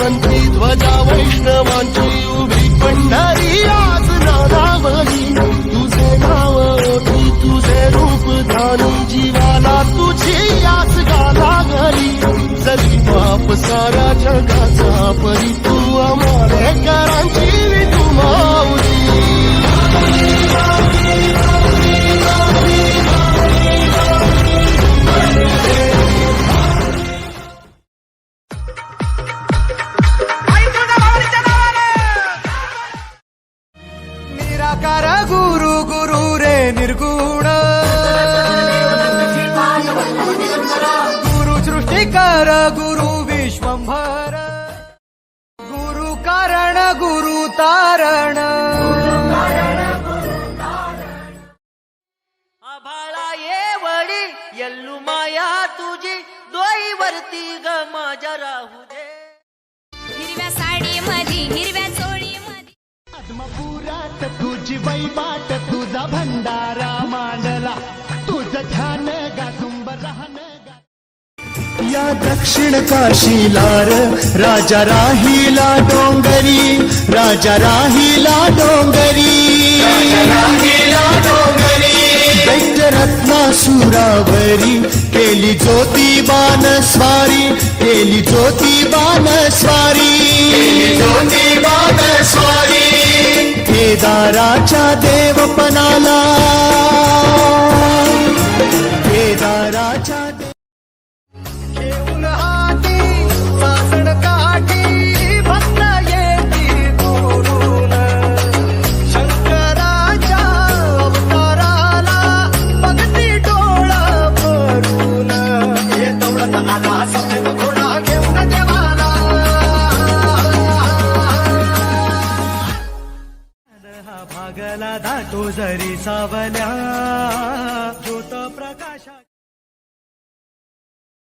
मंत्री ध्वजा वैष्णवांची उभी पंढरी. आज नानावली तुझे नाव ओठी तुझे रूप ध्यान जीवाला तुझी आस गाला घरी जरी पाप सारा जगाचा परी निर्गुण गुरु सृष्टीकर गुरु विश्वंभर. गुरु कारण गुरु तारण. आभाळा ये वडी यल्लू माया तुझी. डोईवरती ग माझ्या राहू दे. विराट तुझी वैबाट तुझा भंडारा मांडला। तुझ ध्यान या दक्षिण काशीलार राजा राहिला डोंगरी राजा राहिला डोंगरी। रत्ना सुरावरी केली ज्योति बान स्वारी केली ज्योति बान स्वारी। केदाराच्या देवपणाला हा भागला दाटो जरी सावल्या.